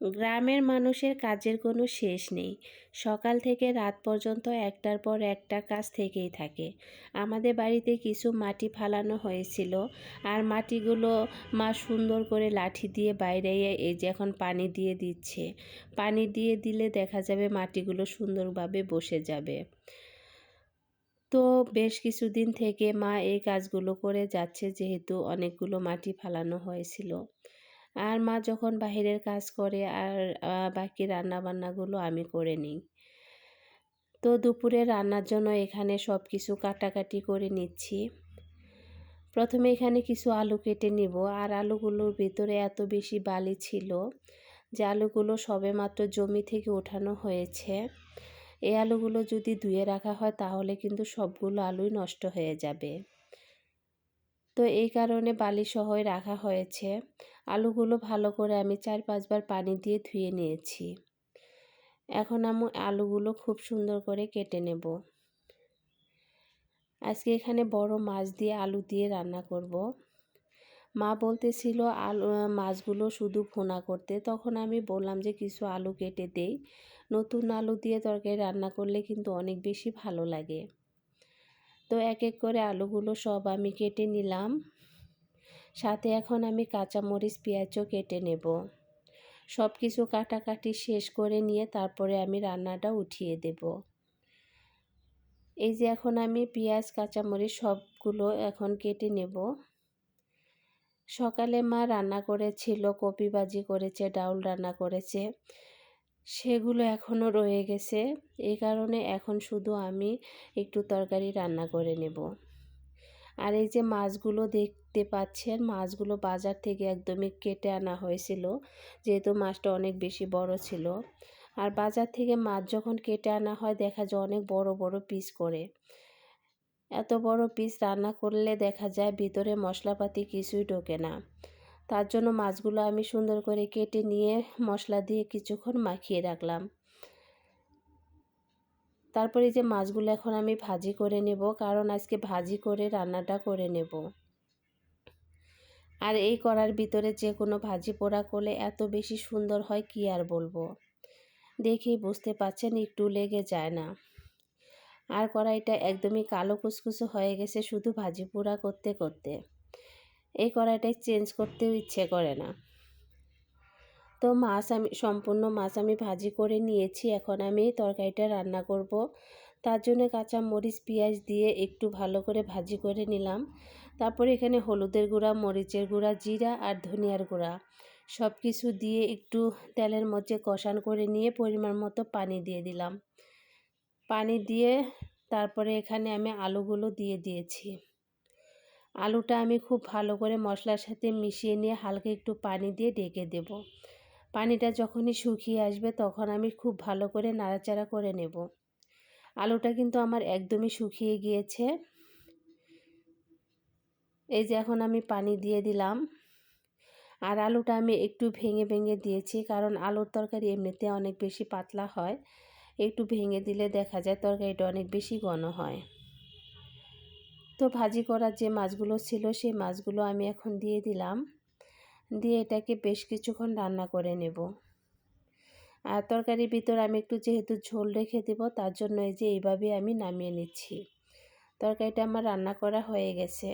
গ্রামের মানুষের কাজের কোনো শেষ নেই। সকাল থেকে রাত পর্যন্ত একটার পর একটা কাজ থেকেই থাকে। আমাদের বাড়িতে কিছু মাটি ফালানো হয়েছিল আর মাটিগুলো মা সুন্দর করে লাঠি দিয়ে বাইরে এই যে এখন পানি দিয়ে দিচ্ছে। পানি দিয়ে দিলে দেখা যাবে মাটিগুলো সুন্দরভাবে বসে যাবে। তো বেশ কিছুদিন থেকে মা এই কাজগুলো করে যাচ্ছে যেহেতু অনেকগুলো মাটি ফালানো হয়েছিল। আর মা যখন বাহিরের কাজ করে আর বাকি রান্না বান্নাগুলো আমি করে নিই। তো দুপুরে রান্নার জন্য এখানে সব কিছু কাটাকাটি করে নিচ্ছি। প্রথমে এখানে কিছু আলু কেটে নিব। আর আলুগুলোর ভিতরে এত বেশি বালি ছিল যে আলুগুলো সবে মাত্র জমি থেকে ওঠানো হয়েছে। এই আলুগুলো যদি ধুয়ে রাখা হয় তাহলে কিন্তু সবগুলো আলুই নষ্ট হয়ে যাবে। তো এই কারণে বালি সহই রাখা হয়েছে। আলুগুলো ভালো করে আমি চার পাঁচবার পানি দিয়ে ধুয়ে নিয়েছি। এখন আমি আলুগুলো খুব সুন্দর করে কেটে নেব। আজকে এখানে বড় মাছ দিয়ে আলু দিয়ে রান্না করব। মা বলতেছিল আলু, মাছগুলো শুধু ফোনা করতে। তখন আমি বললাম যে কিছু আলু কেটে দেই। নতুন আলু দিয়ে তরকারি রান্না করলে কিন্তু অনেক বেশি ভালো লাগে। তো এক এক করে আলুগুলো সব আমি কেটে নিলাম। সাথে এখন আমি কাঁচামরিচ, পেঁয়াজও কেটে নেব। সব কিছু কাটাকাটি শেষ করে নিয়ে তারপরে আমি রান্নাটা উঠিয়ে দেব। এই যে এখন আমি পেঁয়াজ, কাঁচামরিচ সবগুলো এখন কেটে নেব। সকালে মা রান্না করেছিল, কপি ভাজি করেছে, ডাউল রান্না করেছে, সেগুলো এখনও রয়ে গেছে। এই কারণে এখন শুধু আমি একটু তরকারি রান্না করে নেব। আর এই যে মাছগুলো দেখতে পাচ্ছেন, মাছগুলো বাজার থেকে একদমই কেটে আনা হয়েছিল, যেহেতু মাছটা অনেক বেশি বড় ছিল। আর বাজার থেকে মাছ যখন কেটে আনা হয়, দেখা যায় অনেক বড় বড় পিস করে। এত বড় পিস রান্না করলে দেখা যায় ভিতরে মশলাপাতি কিছুই ঢোকে না। তার জন্য মাছগুলো আমি সুন্দর করে কেটে নিয়ে মশলা দিয়ে কিছুক্ষণ মাখিয়ে রাখলাম। তারপরে যে মাছগুলো এখন আমি ভাজি করে নেব, কারণ আজকে ভাজি করে রান্নাটা করে নেব। আর এই করার ভিতরে যে কোনো ভাজি পোড়া করলে এত বেশি সুন্দর হয় কি আর বলব? দেখেই বুঝতে পাচ্ছেন একটু লেগে যায় না। আর কড়াইটা একদমই কালো কুচকুচো হয়ে গেছে শুধু ভাজি পোড়া করতে করতে। এই কড়াইটাই চেঞ্জ করতেও ইচ্ছে করে না। তো মাছ আমি, সম্পূর্ণ মাছ আমি ভাজি করে নিয়েছি। এখন আমি তরকারিটা রান্না করব। তার জন্য কাঁচা মরিচ পেঁয়াজ দিয়ে একটু ভালো করে ভাজি করে নিলাম। তারপরে এখানে হলুদের গুঁড়া, মরিচের গুঁড়া, জিরা আর ধনিয়ার গুঁড়া। সব কিছু দিয়ে একটু তেলের মধ্যে কষান করে নিয়ে পরিমাণ মতো পানি দিয়ে দিলাম। পানি দিয়ে তারপরে এখানে আমি আলুগুলো দিয়ে দিয়েছি। আলুটা আমি খুব ভালো করে মশলার সাথে মিশিয়ে নিয়ে হালকা একটু পানি দিয়ে ডেকে দেব। পানিটা যখনই শুকিয়ে আসবে তখন আমি খুব ভালো করে নাড়াচাড়া করে নেব। আলুটা কিন্তু আমার একদমই শুকিয়ে গিয়েছে। এই যে এখন আমি পানি দিয়ে দিলাম। আর আলুটা আমি একটু ভেঙে ভেঙে দিয়েছি কারণ আলুর তরকারি এমনিতে অনেক বেশি পাতলা হয়। একটু ভেঙে দিলে দেখা যায় তরকারিটা অনেক বেশি ঘন হয়। তো ভাজি করার যে মাছগুলো ছিল সেই মাছগুলো আমি এখন দিয়ে দিলাম। দিয়ে এটাকে বেশ কিছুক্ষণ রান্না করে নেব। আর তরকারির ভিতর আমি একটু যেহেতু ঝোল রেখে দেব, তার জন্য এই যে এইভাবে আমি নামিয়ে নিচ্ছি। তরকারিটা আমার রান্না করা হয়ে গেছে।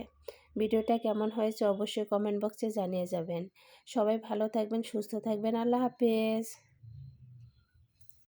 ভিডিওটা কেমন হয়েছে অবশ্যই কমেন্ট বক্সে জানিয়ে যাবেন। সবাই ভালো থাকবেন, সুস্থ থাকবেন। আল্লাহ হাফেজ।